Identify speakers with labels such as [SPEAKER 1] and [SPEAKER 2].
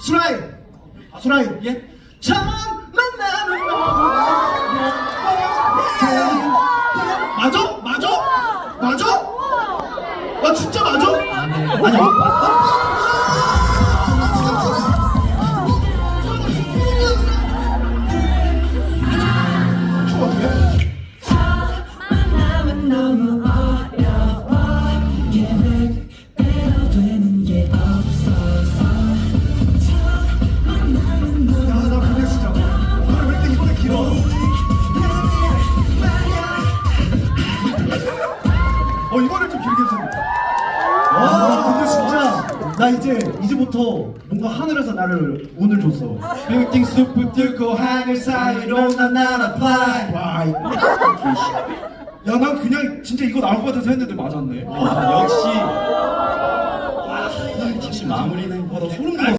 [SPEAKER 1] 수라이. 수라이. 예? 처음 만나는 너 맞아? 맞아? 맞아? 아 진짜 맞아? 아니야.
[SPEAKER 2] 만남은 너무 어려워. 계획
[SPEAKER 1] 어 이번에 좀 길게 했습니다 와 근데 진짜 나 이제 이제부터 뭔가 하늘에서 나를 운을 줬어. 빌딩 숲을 뚫고 하늘 사이로 난 날아 fly. Fly. 야난 그냥 진짜 이거 나올 것 같아서 했는데 맞았네.
[SPEAKER 3] 아, 역시. 역시 마무리